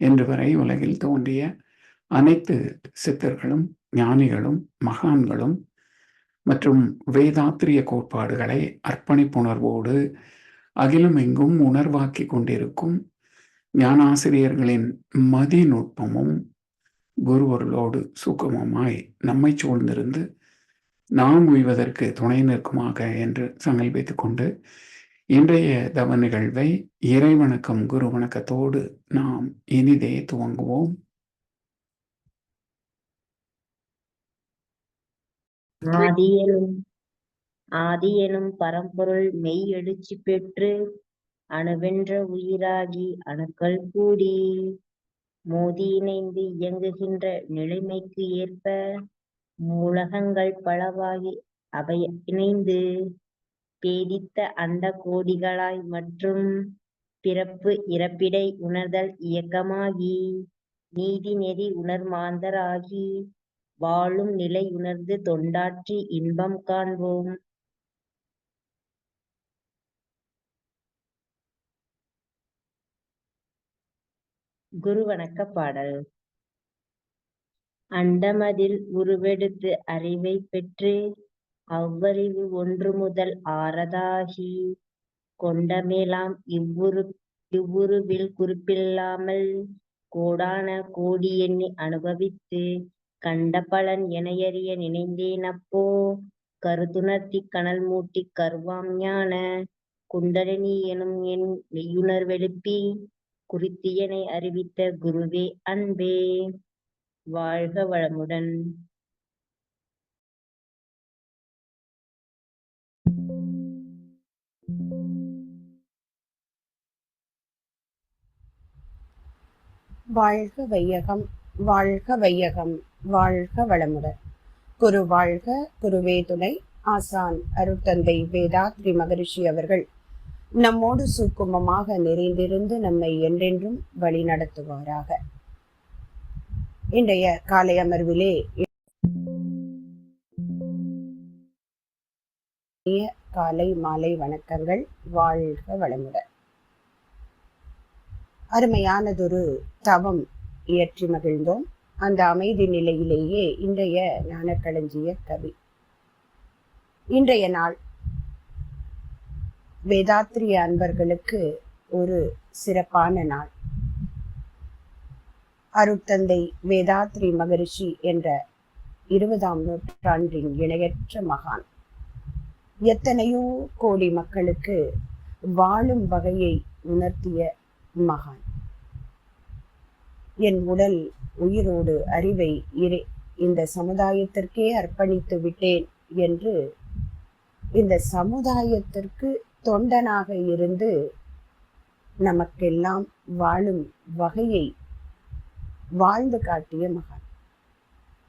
இன்று வரை உலகில் தோன்றிய அனைத்து சித்தர்களும் ஞானிகளும் மகான்களும் மற்றும் வேதாத்திரிய கோட்பாடுகளை அர்ப்பணிப்புணர்வோடு அகிலம் எங்கும் உணர்வாக்கி கொண்டிருக்கும் ஞானாசிரியர்களின் மதி நுட்பமும் குருவர்களோடு சுகமமாய் நம்மை சூழ்ந்திருந்து நாம் உய்வதற்கு துணை நிற்குமாக என்று சங்கல்பித்துக் கொண்டு இன்றைய தவ நிகழ்வை இறைவணக்கம் குரு வணக்கத்தோடு நாம் இனிதே துவங்குவோம். ஆதியனும் ஆதியனும் பரம்பொருள் மெய் எழுச்சி பெற்று அணுவென்ற உயிராகி அணுக்கள் கூடி மோதி இணைந்து இயங்குகின்ற நிலைமைக்கு ஏற்ப மூலகங்கள் பலவாகி அவை இணைந்து பேதித்த அண்ட கோடிகளாய் மற்றும் பிறப்பு இறப்பிடை உணர்தல் இயக்கமாகி நீதி நெறி உணர்மாந்தராகி வாழும் நிலை உணர்ந்து தொண்டாற்றி இன்பம் காண்போம். குரு வணக்க பாடல். அண்டமதில் உருவெடுத்து அறிவை பெற்று அவ்வறிவு ஒன்று முதல் ஆறதாகி கொண்டமேலாம் இவ்வுரு இவ்வுருவில் குறிப்பில்லாமல் கோடான கோடி எண்ணி அனுபவித்து கண்ட பலன் எனையறிய நினைந்தேன் அப்போ கருத்துணர்த்தி கனல் மூட்டி கருவாம் ஞான குண்டலினி எனும் என் மெய்யுணர்வெழுப்பி குறித்தியனை அறிவித்த குருவே அன்பே. வாழ்க வளமுடன். வாழ்க வையகம் வாழ்க வையகம் வாழ்க வளமுடன். குரு வாழ்க குருவே துணை ஆசான் அருட்தந்தை வேதாத்ரி மகரிஷி அவர்கள். நம்மோடு சுக்குமமாக நிறைந்திருந்து நம்மை என்றென்றும் வழி நடத்துவாராக. இன்றைய காலை அமர்விலே காலை மாலை வணக்கங்கள். வாழ்க வளமுடன். அருமையானதொரு தவம் இயற்றி மகிழ்ந்தோம். அந்த அமைதி நிலையிலேயே இன்றைய ஞானக்களஞ்சிய கவி. இன்றைய நாள் வேதாத்திரிய அன்பர்களுக்கு ஒரு சிறப்பான நாள். அருட்தந்தை வேதாத்ரி மகரிஷி என்ற இருபதாம் நூற்றாண்டின் இணையற்ற மகான். எத்தனையோ கோடி மக்களுக்கு வாழும் வகையை உணர்த்திய மகான். என் உடல் உயிரோடு அறிவை இரு இந்த சமுதாயத்திற்கே அர்ப்பணித்து விட்டேன் என்று இந்த சமுதாயத்திற்கு தொண்டனாக இருந்து நமக்கெல்லாம் வாழும் வகையை வாழ்ந்து காட்டிய மகான்.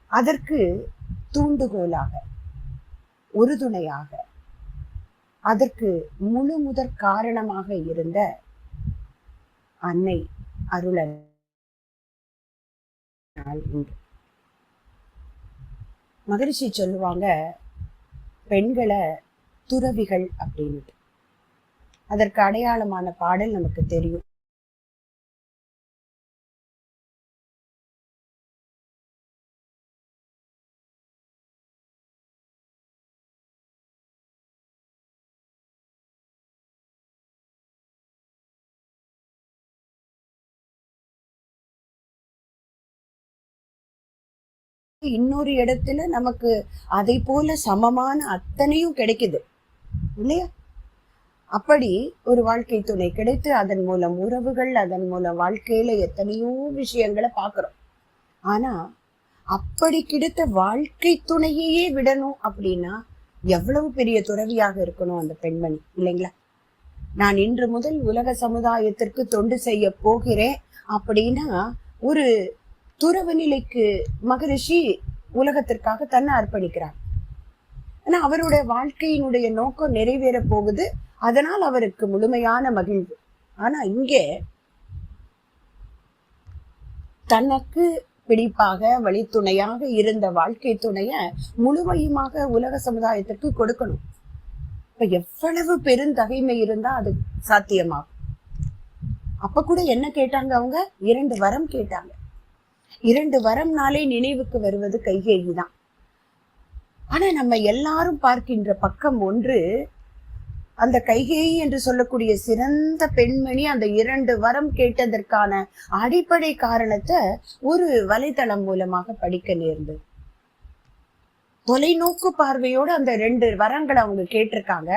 அதற்கு தூண்டுகோலாக உறுதுணையாக அதற்கு முழு முதற் காரணமாக இருந்த அன்னை அருளன் உண்டு. மகரிஷி சொல்லுவாங்க பெண்களை துறவிகள் அப்படின்ட்டு அதற்கு அடையாளமான பாடல் நமக்கு தெரியும். இன்னொரு இடத்துல நமக்கு அதை போல சமமான அத்தனையும் கிடைக்குது. இல்லையா? அப்படி ஒரு வாழ்க்கை துணை கிடைத்து அதன் மூலம் உறவுகள் அதன் மூலம் வாழ்க்கையில எத்தனையோ விஷயங்களை பாக்குறோம் ஆனா அப்படி கிடைத்த வாழ்க்கை துணையையே விடணும் அப்படின்னா எவ்வளவு பெரிய துறவியாக இருக்கணும் அந்த பெண்மணி இல்லைங்களா? நான் இன்று முதல் உலக சமுதாயத்திற்கு தொண்டு செய்ய போகிறேன் அப்படின்னா ஒரு துறவு நிலைக்கு மகரிஷி உலகத்திற்காக தன்னை அர்ப்பணிக்கிறார். ஆனா அவருடைய வாழ்க்கையினுடைய நோக்கம் நிறைவேற போகுது. அதனால் அவருக்கு முழுமையான மகிழ்வு. ஆனா இங்கே தனக்கு பிடிப்பாக வழித்துணையாக இருந்த வாழ்க்கை துணைய முழுமையுமாக உலக சமுதாயத்திற்கு கொடுக்கணும். இப்ப எவ்வளவு பெருந்தகைமை இருந்தா அது சாத்தியமாகும். அப்ப கூட என்ன கேட்டாங்க அவங்க? இரண்டு வரம் கேட்டாங்க. இரண்டு வரம்னாலே நினைவுக்கு வருவது கைகேயி தான் ஆனா நம்ம எல்லாரும் பார்க்கின்ற பக்கம் ஒன்று அந்த கைகேயி என்று சொல்லக்கூடிய சிறந்த பெண்மணி அந்த இரண்டு வரம் கேட்டதற்கான அடிப்படை காரணத்தை ஒரு வலைதளம் மூலமாக படிக்க நேர்ந்தது. தொலைநோக்கு பார்வையோடு அந்த ரெண்டு வரங்களை அவங்க கேட்டிருக்காங்க.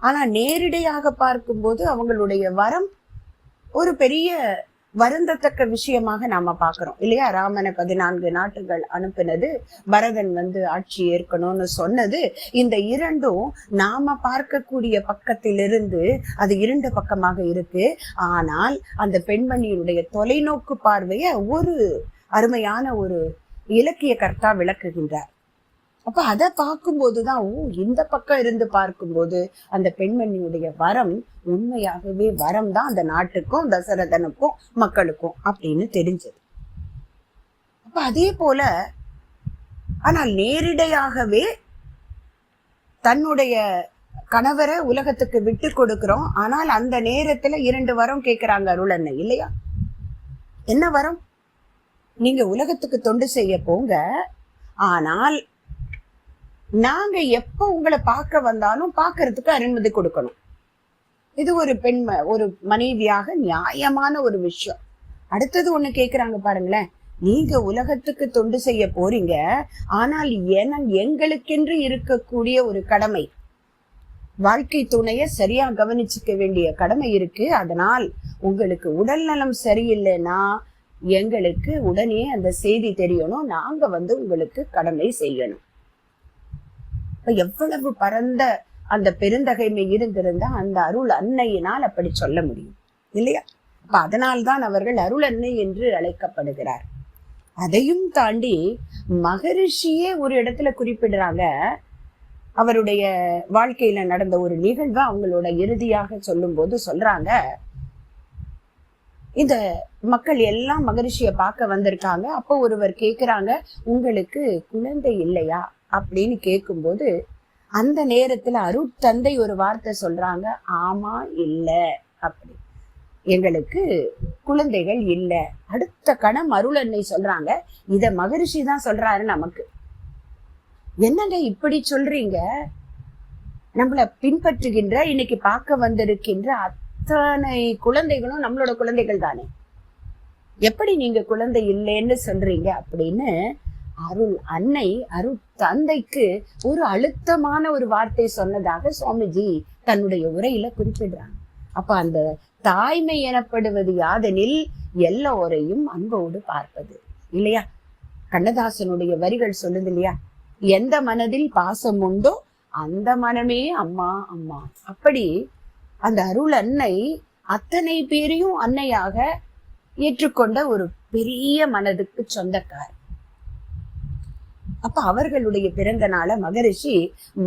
ஆனா நேரிடையாக பார்க்கும்போது அவங்களுடைய வரம் ஒரு பெரிய வருந்தத்தக்க விஷயமாக நாம பாக்குறோம் இல்லையா? ராமனை பதினான்கு நாட்டுகள் அனுப்பினது. பரதன் வந்து ஆட்சி ஏற்கணும்னு சொன்னது. இந்த இரண்டும் நாம பார்க்கக்கூடிய பக்கத்திலிருந்து அது இரண்டு பக்கமாக இருக்கு. ஆனால் அந்த பெண்மணியினுடைய தொலைநோக்கு பார்வைய ஒரு அருமையான ஒரு இலக்கிய கர்த்தா விளக்குகின்றார். அப்ப அதை பார்க்கும்போதுதான் ஓ இந்த பக்கம் இருந்து பார்க்கும்போது அந்த பெண்மணியுடைய வரம் உண்மையாகவே வரம் தான் அந்த நாட்டுக்கும் தசரதனுக்கும் மக்களுக்கும் அப்படின்னு தெரிஞ்சது. அப்ப அதே போல ஆனால் நேரிடையாகவே தன்னுடைய கணவரை உலகத்துக்கு விட்டு கொடுக்கிறோம். ஆனால் அந்த நேரத்துல இரண்டு வரம் கேட்கிறாங்க அண்ணன் இல்லையா? என்ன வரம்? நீங்க உலகத்துக்கு தொண்டு செய்ய போங்க. ஆனால் நாங்க எப்ப உங்களை பார்க்க வந்தாலும் பார்க்கறதுக்கு அனுமதி கொடுக்கணும். இது ஒரு பெண் ஒரு மனைவியாக நியாயமான ஒரு விஷயம். அடுத்தது ஒண்ணு கேக்குறாங்க பாருங்களேன். நீங்க உலகத்துக்கு தொண்டு செய்ய போறீங்க. ஆனால் என எங்களுக்கென்று இருக்கக்கூடிய ஒரு கடமை. வாழ்க்கை துணைய சரியா கவனிச்சுக்க வேண்டிய கடமை இருக்கு. அதனால் உங்களுக்கு உடல் நலம் சரியில்லைன்னா எங்களுக்கு உடனே அந்த செய்தி தெரியணும். நாங்க வந்து உங்களுக்கு கடமை செய்யணும். எவ்வளவு பரந்த அந்த பெருந்தகைமை இருந்திருந்தா அந்த அருள் அன்னையினால் அப்படி சொல்ல முடியும். இல்லையா? அப்ப அதனால்தான் அவர்கள் அருள் அன்னை என்று அழைக்கப்படுகிறார். அதையும் தாண்டி மகரிஷியே ஒரு இடத்துல குறிப்பிடுறாங்க. அவருடைய வாழ்க்கையில நடந்த ஒரு நிகழ்வை அவங்களோட இறுதியாக சொல்லும் போது சொல்றாங்க. இந்த மக்கள் எல்லாம் மகரிஷிய பார்க்க வந்திருக்காங்க. அப்போ ஒருவர் கேட்குறாங்க உங்களுக்கு குழந்தை இல்லையா? அப்படின்னு கேட்கும்போது அந்த நேரத்துல அருட்தந்தை ஒரு வார்த்தை சொல்றாங்க ஆமா இல்ல அப்படி. எங்களுக்கு குழந்தைகள் இல்ல. அடுத்த கணம் அருள் அன்னை சொல்றாங்க. இத மகரிஷி தான் சொல்றாரு நமக்கு. என்னங்க இப்படி சொல்றீங்க? நம்மள பின்பற்றுகின்ற இன்னைக்கு பார்க்க வந்திருக்கின்ற அத்தனை குழந்தைகளும் நம்மளோட குழந்தைகள் தானே. எப்படி நீங்க குழந்தை இல்லைன்னு சொல்றீங்க அப்படின்னு அருள் அன்னை அருள் தந்தைக்கு ஒரு அழுத்தமான ஒரு வார்த்தை சொன்னதாக சுவாமிஜி தன்னுடைய உரையில குறிப்பிடுறாங்க. அப்ப அந்த தாய்மை எனப்படுவது யாதெனில் எல்லோரையும் அன்போடு பார்ப்பது. இல்லையா? கண்ணதாசனுடைய வரிகள் சொல்லுது இல்லையா? எந்த மனதில் பாசம் உண்டோ அந்த மனமே அம்மா அம்மா. அப்படி அந்த அருள் அன்னை அத்தனை பேரையும் அன்னையாக ஏற்றுக்கொண்ட ஒரு பெரிய மனதுக்கு சொந்தக்கார் அப்ப அவர்களுடைய பிறந்த நாள மகரிஷி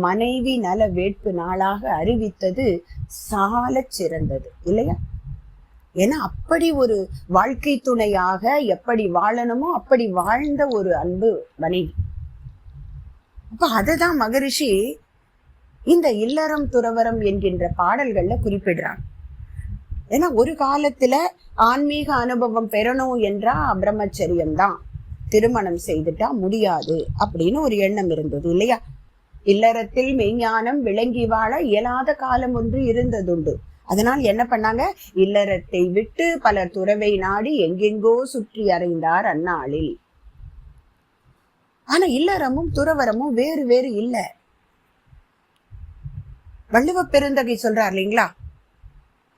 மனைவி நல வேட்பு நாளாக அறிவித்தது சால சிறந்தது இல்லையா? ஏன்னா அப்படி ஒரு வாழ்க்கை துணையாக எப்படி வாழணுமோ அப்படி வாழ்ந்த ஒரு அன்பு மனைவி. அப்ப அததான் மகரிஷி இந்த இல்லறம் துறவரம் என்கின்ற பாடல்கள்ல குறிப்பிடுறாங்க. ஏன்னா ஒரு காலத்துல ஆன்மீக அனுபவம் பெறணும் என்றா பிரம்மச்சரியம் தான். திருமணம் செய்துட்டா முடியாது அப்படின்னு ஒரு எண்ணம் இருந்தது இல்லையா? இல்லறத்தில் மெய்ஞானம் விளங்கி வாழ இயலாத காலம் ஒன்று இருந்ததுண்டு. அதனால் என்ன பண்ணாங்க? இல்லறத்தை விட்டு பலர் துறவை நாடி எங்கெங்கோ சுற்றி அறைந்தார் அந்நாளில். ஆனா இல்லறமும் துறவரமும் வேறு வேறு இல்ல. வள்ளுவ பெருந்தகை சொல்றார் இல்லைங்களா?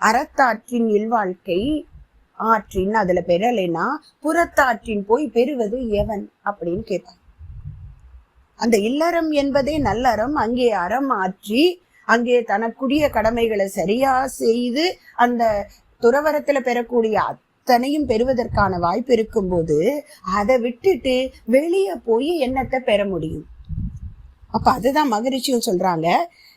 அறத்தாற்றின் இல்வாழ்க்கை ஆற்றின் அதுல பெறலைன்னா புறத்தாற்றின் போய் பெறுவது எவன்? அப்படின்னு கேட்டான் அந்த இல்லறம் என்பதே நல்லறம். அங்கே அறம் ஆற்றி அங்கே தனக்குரிய கடமைகளை சரியா செய்து அந்த துறவரத்துல பெறக்கூடிய அத்தனையும் பெறுவதற்கான வாய்ப்பு இருக்கும்போது அதை விட்டுட்டு வெளியே போய் எண்ணத்தை பெற முடியும்? அப்ப அதுதான் மகிழ்ச்சியும் சொல்றாங்க.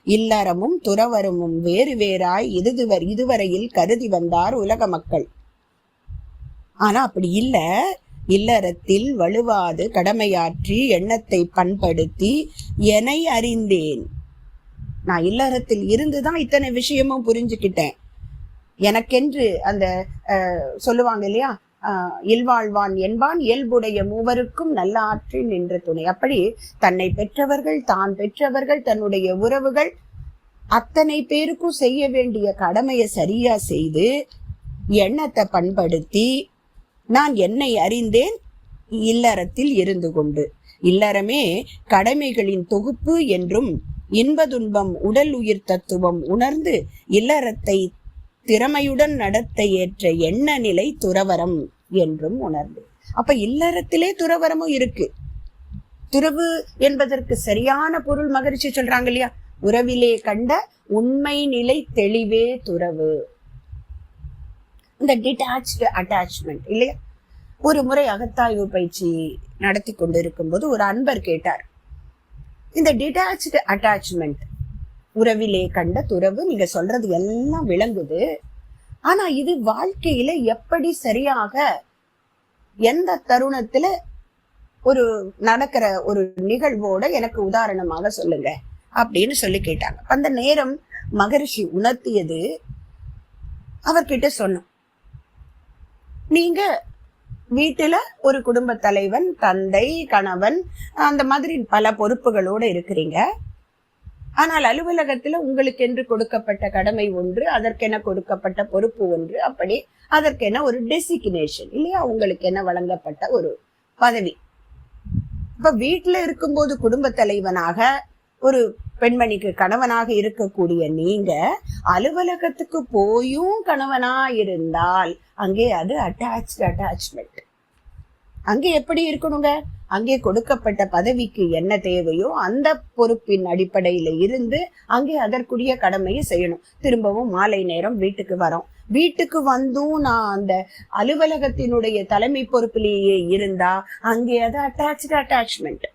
இல்லறமும் துறவரமும் வேறு வேறாய் இதுவர் இதுவரையில் கருதி வந்தார் உலக மக்கள். ஆனா அப்படி இல்ல. இல்லறத்தில் வலுவாது கடமையாற்றி எண்ணத்தை பண்படுத்தி என்னை அறிந்தேன். நான் இல்லறத்தில் இருந்துதான் இத்தனை விஷயமும் புரிஞ்சுக்கிட்டேன். எனக்கென்று அந்த சொல்லுவாங்க இல்லையா? இல்வாழ்வான் என்பான் இயல்புடைய மூவருக்கும் நல்ல ஆற்றி நின்ற துணை. அப்படி தன்னை பெற்றவர்கள் தான் பெற்றவர்கள் தன்னுடைய உறவுகள் அத்தனை பேருக்கும் செய்ய வேண்டிய கடமையை சரியா செய்து எண்ணத்தை பண்படுத்தி நான் என்னை அறிந்தேன் இல்லறத்தில் இருந்து கொண்டு. இல்லறமே கடமைகளின் தொகுப்பு என்றும் இன்பதுன்பம் உடல் உயிர் தத்துவம் உணர்ந்து இல்லறத்தை திறமையுடன் நடத்த ஏற்ற எண்ண நிலை துறவரம் என்றும் உணர்ந்து அப்ப இல்லறத்திலே துறவரமும் இருக்கு. துறவு என்பதற்கு சரியான பொருள் மகிழ்ச்சி சொல்றாங்க இல்லையா? உறவிலே கண்ட உண்மை நிலை தெளிவே துறவு. இந்த டிட்டாச்டு அட்டாச்மெண்ட் இல்லையா? ஒரு முறை அகத்தாய்வு பயிற்சி நடத்தி கொண்டிருக்கும் போது ஒரு அன்பர் கேட்டார் இந்த டிட்டாச்சு அட்டாச்மெண்ட் உறவிலே கண்ட துறவு நீங்க சொல்றது எல்லாம் விளங்குது. ஆனா இது வாழ்க்கையில எப்படி சரியாக எந்த தருணத்துல ஒரு நடக்கிற ஒரு நிகழ்வோட எனக்கு உதாரணமாக சொல்லுங்க அப்படின்னு சொல்லி கேட்டாங்க. அந்த நேரம் மகரிஷி உணர்த்தியது அவர்கிட்ட சொன்னோம் நீங்க வீட்டுல ஒரு குடும்ப தலைவன் தந்தை கணவன் அந்த மாதிரி பல பொறுப்புகளோட இருக்கிறீங்க. ஆனால் அலுவலகத்தில் உங்களுக்கென்று கொடுக்கப்பட்ட கடமை ஒன்று அதற்கென கொடுக்கப்பட்ட பொறுப்பு ஒன்று அப்படி அதற்கென ஒரு டெசிக்னேஷன் இல்லையா? உங்களுக்கு என்ன வழங்கப்பட்ட ஒரு பதவி. இப்ப வீட்டுல இருக்கும்போது குடும்ப தலைவனாக ஒரு பெண்மணிக்கு கணவனாக இருக்கக்கூடிய நீங்க அலுவலகத்துக்கு போயும் கணவனா இருந்தால் அங்கே அது அட்டாச்ட் அட்டாச்மெண்ட் அங்கே எப்படி இருக்கணுங்க? அங்கே கொடுக்கப்பட்ட பதவிக்கு என்ன தேவையோ அந்த பொறுப்பின் அடிப்படையில இருந்து அங்கே அதற்குரிய கடமையை செய்யணும். திரும்பவும் மாலை நேரம் வீட்டுக்கு வரோம். வீட்டுக்கு வந்தும் நான் அந்த அலுவலகத்தினுடைய தலைமை பொறுப்பிலேயே இருந்தா அங்கே அது அட்டாச்சு அட்டாச்மெண்ட்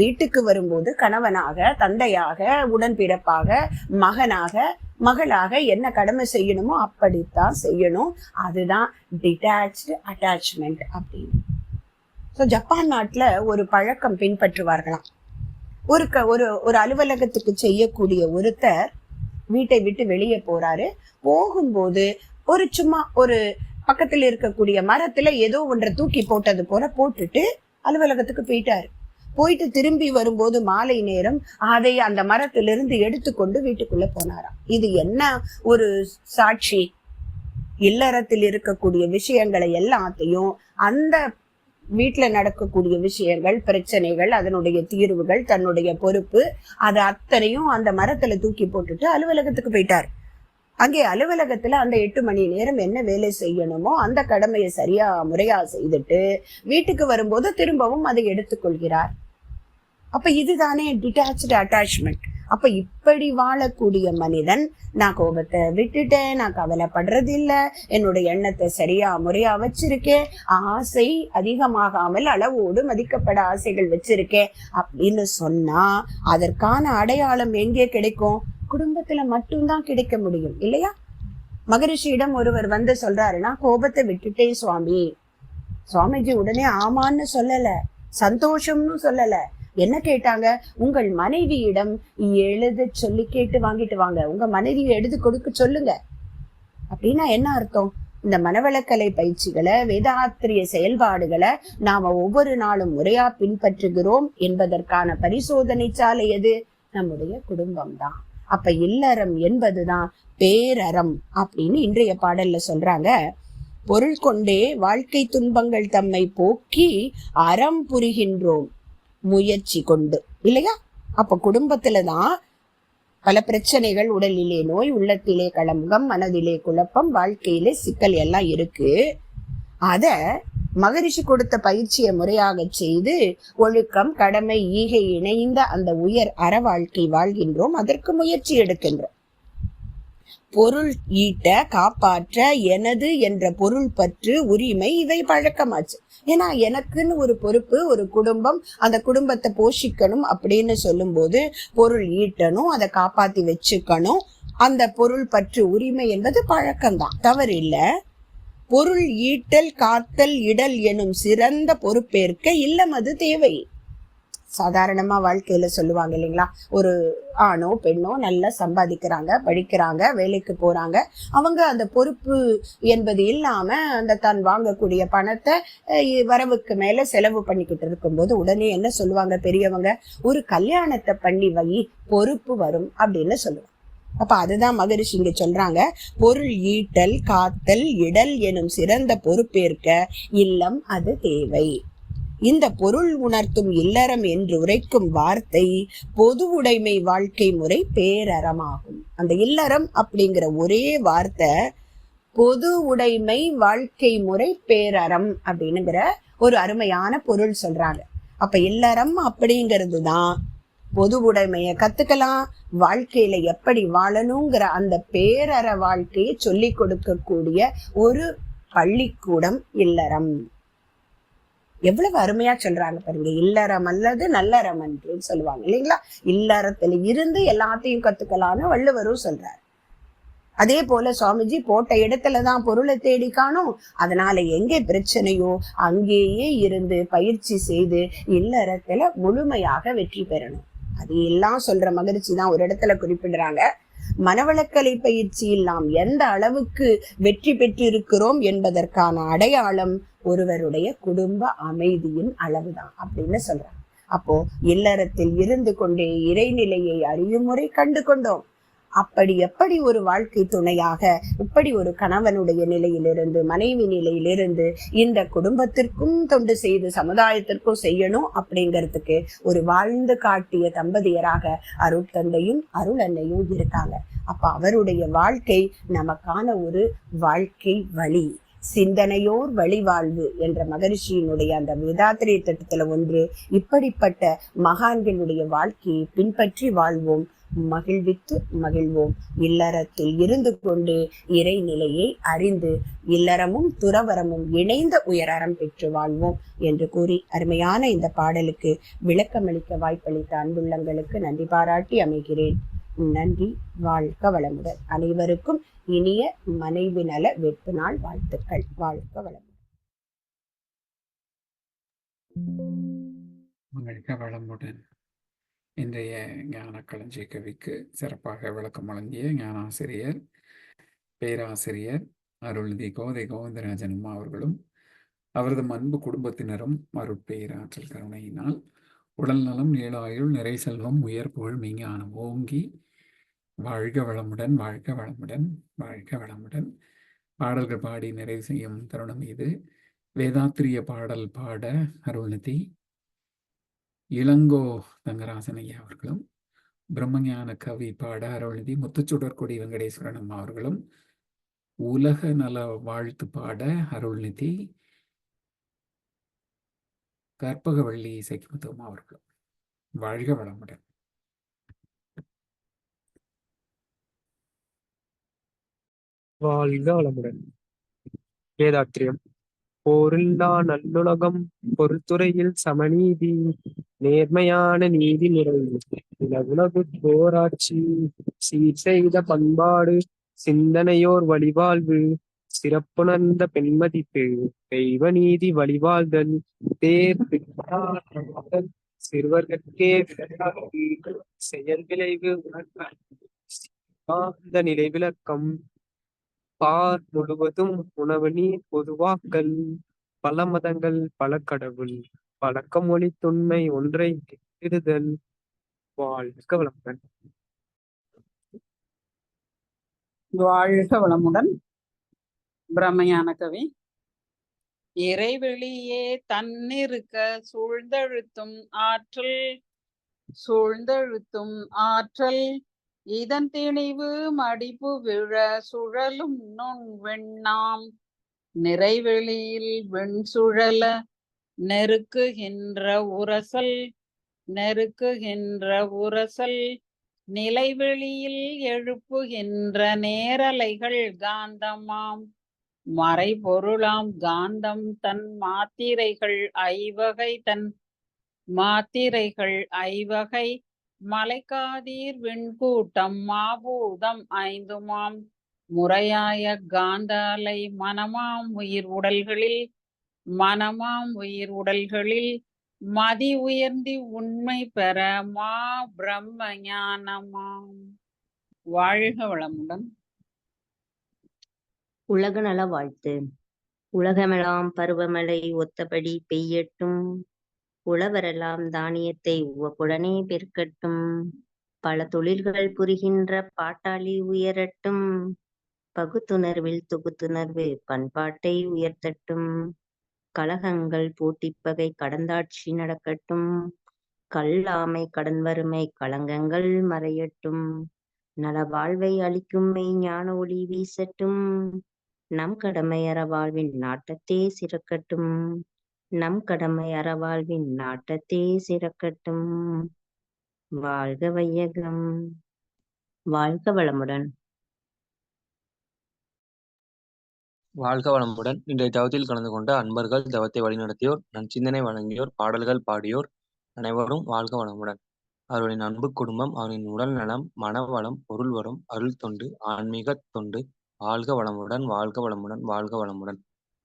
வீட்டுக்கு வரும்போது கணவனாக தந்தையாக உடன்பிறப்பாக மகனாக மகளாக என்ன கடமை செய்யணுமோ அப்படித்தான் செய்யணும். அதுதான் டிட்டாச்சு அட்டாச்மெண்ட் அப்படின்னு. ஸோ ஜப்பான் நாட்டில் ஒரு பழக்கம் பின்பற்றுவார்களாம். ஒரு க ஒரு ஒரு அலுவலகத்துக்கு செய்யக்கூடிய ஒருத்தர் வீட்டை விட்டு வெளியே போறாரு. போகும்போது ஒரு சும்மா ஒரு பக்கத்தில் இருக்கக்கூடிய மரத்துல ஏதோ ஒன்றை தூக்கி போட்டது போல போட்டுட்டு அலுவலகத்துக்கு போயிட்டாரு. போயிட்டு திரும்பி வரும்போது மாலை நேரம் அதை அந்த மரத்திலிருந்து எடுத்துக்கொண்டு வீட்டுக்குள்ள போனாராம். இது என்ன ஒரு சாட்சி? இல்லறத்தில் இருக்கக்கூடிய விஷயங்களை எல்லாத்தையும் அந்த வீட்டுல நடக்கக்கூடிய விஷயங்கள் பிரச்சனைகள் அதனுடைய தீர்வுகள் தன்னுடைய பொறுப்பு அது அத்தனையும் அந்த மரத்துல தூக்கி போட்டுட்டு அலுவலகத்துக்கு போயிட்டார். அங்கே அலுவலகத்துல அந்த எட்டு மணி நேரம் என்ன வேலை செய்யணுமோ அந்த கடமையை சரியா முறையா செய்துட்டு வீட்டுக்கு வரும்போது திரும்பவும் அதை எடுத்துக்கொள்கிறார். அப்ப இதுதானே டிட்டாச்சு அட்டாச்மெண்ட் அப்ப இப்படி வாழக்கூடிய மனிதன் நான் கோபத்தை விட்டுட்டேன் நான் கவலைப்படுறது இல்ல என்னுடைய எண்ணத்தை சரியா முறையா வச்சிருக்கேன் ஆசை அதிகமாகாமல் அளவோடு மதிக்கப்பட ஆசைகள் வச்சிருக்கேன் அப்படின்னு சொன்னா அதற்கான அடையாளம் எங்கே கிடைக்கும்? குடும்பத்துல மட்டும்தான் கிடைக்க முடியும் இல்லையா? மகரிஷியிடம் ஒருவர் வந்து சொல்றாருன்னா கோபத்தை விட்டுட்டேன் சுவாமி. சுவாமிஜி உடனே ஆமான்னு சொல்லல சந்தோஷம்னு சொல்லல என்ன கேட்டாங்க? உங்கள் மனைவியிடம் எழுத சொல்லி கேட்டு வாங்கிட்டு வாங்க. உங்க மனைவியை எழுது கொடுக்க சொல்லுங்க. அப்படின்னா என்ன அர்த்தம்? இந்த மனவளக்கலை பயிற்சிகளை வேதாத்திரிய செயல்பாடுகளை நாம ஒவ்வொரு நாளும் முறையா பின்பற்றுகிறோம் என்பதற்கான பரிசோதனை சாலை எது? நம்முடைய குடும்பம் தான் அப்ப இல்லறம் என்பதுதான் பேரறம் அப்படின்னு இன்றைய பாடல்ல சொல்றாங்க. பொருள் கொண்டே வாழ்க்கை துன்பங்கள் தம்மை போக்கி அறம் புரிகின்றோம். முயற்சி கொண்டு இல்லையா? அப்ப குடும்பத்துல தான் பல பிரச்சனைகள் உடலிலே நோய் உள்ளத்திலே களங்கம் மனதிலே குழப்பம் வாழ்க்கையிலே சிக்கல் எல்லாம் இருக்கு. அத மகரிஷி கொடுத்த பயிற்சியை முறையாக செய்து ஒழுக்கம் கடமை ஈகை இணைந்த அந்த உயர் அற வாழ்க்கை வாழ்கின்றோம். அதற்கு முயற்சி எடுக்கின்றோம். பொருள் ஈட்ட காப்பாற்ற எனது என்ற பொருள் பற்று உரிமை இவை பழக்கமாச்சு. ஏன்னா எனக்குன்னு ஒரு பொறுப்பு ஒரு குடும்பம் அந்த குடும்பத்தை போஷிக்கணும் அப்படின்னு சொல்லும்போது பொருள் ஈட்டணும் அதை காப்பாத்தி வச்சுக்கணும். அந்த பொருள் பற்று உரிமை என்பது பழக்கம்தான். தவறு இல்லை. பொருள் ஈட்டல் காத்தல் இடல் எனும் சிறந்த பொறுப்பேற்க இல்லம் அது தேவை. சாதாரணமா வாழ்க்கையில சொல்லுவாங்க இல்லைங்களா? ஒரு ஆணோ பெண்ணோ நல்லா சம்பாதிக்கிறாங்க படிக்கிறாங்க வேலைக்கு போறாங்க. அவங்க அந்த பொறுப்பு என்பது இல்லாம அந்த தான் வாங்கக்கூடிய பணத்தை வரவுக்கு மேல செலவு பண்ணிக்கிட்டு இருக்கும்போது உடனே என்ன சொல்லுவாங்க பெரியவங்க? ஒரு கல்யாணத்தை பண்ணி வை பொறுப்பு வரும் அப்படின்னு சொல்லுவாங்க. அப்ப அதுதான் மகரிஷி இங்க சொல்றாங்க. பொருள் ஈட்டல் காத்தல் இடல் எனும் சிறந்த பொறுப்பேற்க இல்லம் அது தேவை. இந்த பொருள் உணர்த்தும் இல்லறம் என்று உரைக்கும் வார்த்தை பொது உடைமை வாழ்க்கை முறை பேரறமாகும். அந்த இல்லறம் அப்படிங்கிற ஒரே வார்த்தை பொது உடைமை வாழ்க்கை முறை பேரறம் அப்படின்னுங்கிற ஒரு அருமையான பொருள் சொல்றாங்க. அப்ப இல்லறம் அப்படிங்கிறது தான் பொது உடைமையை கத்துக்கலாம் வாழ்க்கையில எப்படி வாழணுங்கிற அந்த பேரற வாழ்க்கையை சொல்லி கொடுக்கக்கூடிய ஒரு பள்ளிக்கூடம் இல்லறம். எவ்வளவு அருமையா சொல்றாங்க பாருங்க. இல்லறம் அல்லது நல்லறம் என்று சொல்லுவாங்க. இல்லைங்களா? இல்லறத்துல இருந்து எல்லாத்தையும் கத்துக்கலாம்னு வள்ளுவரும் சொல்றாரு. அதே போல சுவாமிஜி போட்ட இடத்துல தான் பொருளை தேடி காணும். அதனால எங்கே பிரச்சனையோ அங்கேயே இருந்து பயிற்சி செய்து இல்லறத்துல முழுமையாக வெற்றி பெறணும். அது எல்லாம் சொல்ற மகிழ்ச்சி தான் ஒரு இடத்துல குறிப்பிடுறாங்க. மனவளக்கலை பயிற்சியில் நாம் எந்த அளவுக்கு வெற்றி பெற்றிருக்கிறோம் என்பதற்கான அடையாளம் ஒருவருடைய குடும்ப அமைதியின் அளவுதான் அப்படின்னு சொல்றாங்க. அப்போ இல்லறத்தில் இருந்து கொண்டே இறைநிலையை அறியும் முறை கண்டு கொண்டோம். அப்படி எப்படி ஒரு வாழ்க்கை துணையாக இப்படி ஒரு கணவனுடைய நிலையிலிருந்து மனைவி நிலையிலிருந்து இந்த குடும்பத்திற்கும் தொண்டு செய்து சமுதாயத்திற்கும் செய்யணும் அப்படிங்கிறதுக்கு ஒரு வாழ்ந்து காட்டிய தம்பதியராக அருட்தந்தையும் அருள் அன்னையும் இருக்காங்க. அப்ப அவருடைய வாழ்க்கை நமக்கான ஒரு வாழ்க்கை வழி. சிந்தனையோர் வழிவாழ்வு என்ற மகரிஷியினுடைய அந்த வேதாத்திரிய திட்டத்துல ஒன்று இப்படிப்பட்ட மகான்களுடைய வாழ்க்கையை பின்பற்றி வாழ்வோம் மகிழ்வித்து மகிழ்வோம். இல்லறத்தில் இருந்து கொண்டு இறைநிலையை அறிந்து இல்லறமும் துறவரமும் இணைந்த உயரறம் பெற்று வாழ்வோம் என்று கூறி அருமையான இந்த பாடலுக்கு விளக்கமளிக்க வாய்ப்பளித்த அன்புள்ளங்களுக்கு நன்றி பாராட்டி அமைகிறேன். நன்றி வாழ்க வளமுடன். அனைவருக்கும் இனிய மனைவி நல வெப்பு நாள் வாழ்த்துக்கள். வாழ்க வளமுடன். வாழ்க வளமுடன். இன்றைய ஞான களஞ்சிய கவிக்கு சிறப்பாக விளக்கம் வழங்கிய ஞானாசிரியர் பேராசிரியர் அருள்தி கோதை கோவிந்தராஜன் அம்மா அவர்களும் அவரது அன்பு குடும்பத்தினரும் அருட்பேராற்றல் கருணையினால் உடல் நலம் நீளாயுள் நிறை செல்வம் உயர் புகழ் மெய்ஞானம் ஓங்கி வாழ்க வளமுடன் வாழ்க வளமுடன் வாழ்க வளமுடன். பாடல்கள் பாடி நிறைவு செய்யும் தருணம் இது. வேதாத்திரிய பாடல் பாட அருள்நிதி. இளங்கோ தங்கராசனையா அவர்களும் பிரம்மஞான கவி பாட அருள்நிதி முத்துச்சுடர்கொடி வெங்கடேஸ்வரன் அம்மா அவர்களும் உலக நல வாழ்த்து பாட அருள்நிதி. கற்பகவள்ளி இசைக்குமுத்தம்மா அவர்களும். வாழ்க வளமுடன். வாழ்க வளமுடன் வேதாத்திரியம் போரில்லா நல்லுலகம் பொருள்துறையில் சமநீதி நேர்மையான நீதி நிறைவு உலகு போராட்சி சீர் செய்த பண்பாடு சிந்தனையோர் வழிவாழ்வு சிறப்புணர்ந்த பெண்மதிப்பு தெய்வ நீதி வழிவாழ்தல் தேர் பிற்காலத்தல், சிறுவர்கட்கே செயல் விளைவு நிலை விளக்கம் பார் முழுவதும் உணவு நீர் பொதுவாக்கல் பல மதங்கள் பல கடவுள் பழக்க மொழி தொன்மை ஒன்றை கெட்டிடுதல். வாழ்க வளமுடன். வாழ்க வளமுடன் பிரம்மையான கவி. இறைவெளியே தன்னிருக்க சூழ்ந்தழுத்தும் ஆற்றல் சூழ்ந்தழுத்தும் ஆற்றல். இதன் திணிவு மடிப்பு விழ சுழலும் நுண் வெண்ணாம். நிறைவெளியில் வெண் சுழல நெருக்குகின்ற உரசல் நெருக்குகின்ற உரசல். நிலைவெளியில் எழுப்புகின்ற நேரலைகள் காந்தமாம். மறைபொருளாம் காந்தம் தன் மாத்திரைகள் ஐவகை தன் மாத்திரைகள் ஐவகை மலைக்காதீர் விண்கூட்டம் மாபூதம் ஐந்துமாம். முறையாய காந்தாலை மனமாம் உயிர் உடல்களில் மனமாம் உயிர் உடல்களில். மதி உயர்ந்தி உண்மை பெற மா பிரம்ம ஞானமாம். வாழ்க வளமுடன். உலக நல வாழ்த்து. உலகமெல்லாம் பருவமழை ஒத்தபடி பெய்யட்டும். உழவரெல்லாம் தானியத்தை உவப்புடனே பெருக்கட்டும். பல தொழில்கள் புரிகின்ற பாட்டாளி உயரட்டும். பகுத்துணர்வில் தொகுத்துணர்வு பண்பாட்டை உயர்த்தட்டும். கலகங்கள் போட்டிப்பகை கடந்தாட்சி நடக்கட்டும். கல்லாமை கடன் வறுமை களங்கங்கள் மறையட்டும். நல வாழ்வை அளிக்கும் மெய் ஞான ஒளி வீசட்டும். நம் கடமை அறவாழ்வின் நாட்டத்தே சிறக்கட்டும். நம் கடமை அறவாழ்வின் நாட்டத்தே சிறக்கட்டும். வாழ்க வையகம். வாழ்க வளமுடன். வாழ்க வளமுடன். இன்றைய தவத்தில் கலந்து கொண்ட அன்பர்கள் தவத்தை வழிநடத்தியோர் நன்சிந்தனை வழங்கியோர் பாடல்கள் பாடியோர் அனைவரும் வாழ்க வளமுடன். அவர்களின் அன்பு குடும்பம் அவரின் உடல் நலம் மனவளம் பொருள் வளம் அருள் தொண்டு ஆன்மீக தொண்டு. வாழ்க வளமுடன் வாழ்க வளமுடன் வாழ்க வளமுடன்.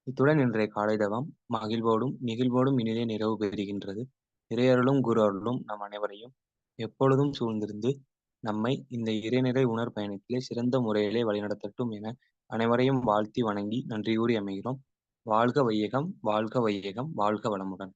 இத்துடன் இன்றைய காலை தவம் மகிழ்வோடும் நிகழ்வோடும் இனிதே நிறைவு பெறுகின்றது. இறையருளும் குரு அருளும் நம் அனைவரையும் எப்பொழுதும் சூழ்ந்திருந்து நம்மை இந்த இறைநிலை உணர் பயணத்திலே சிறந்த முறையிலே வழிநடத்தட்டும் என அனைவரையும் வாழ்த்தி வணங்கி நன்றி கூறி அமைகிறோம். வாழ்க வையகம் வாழ்க வையகம் வாழ்க வளமுடன்.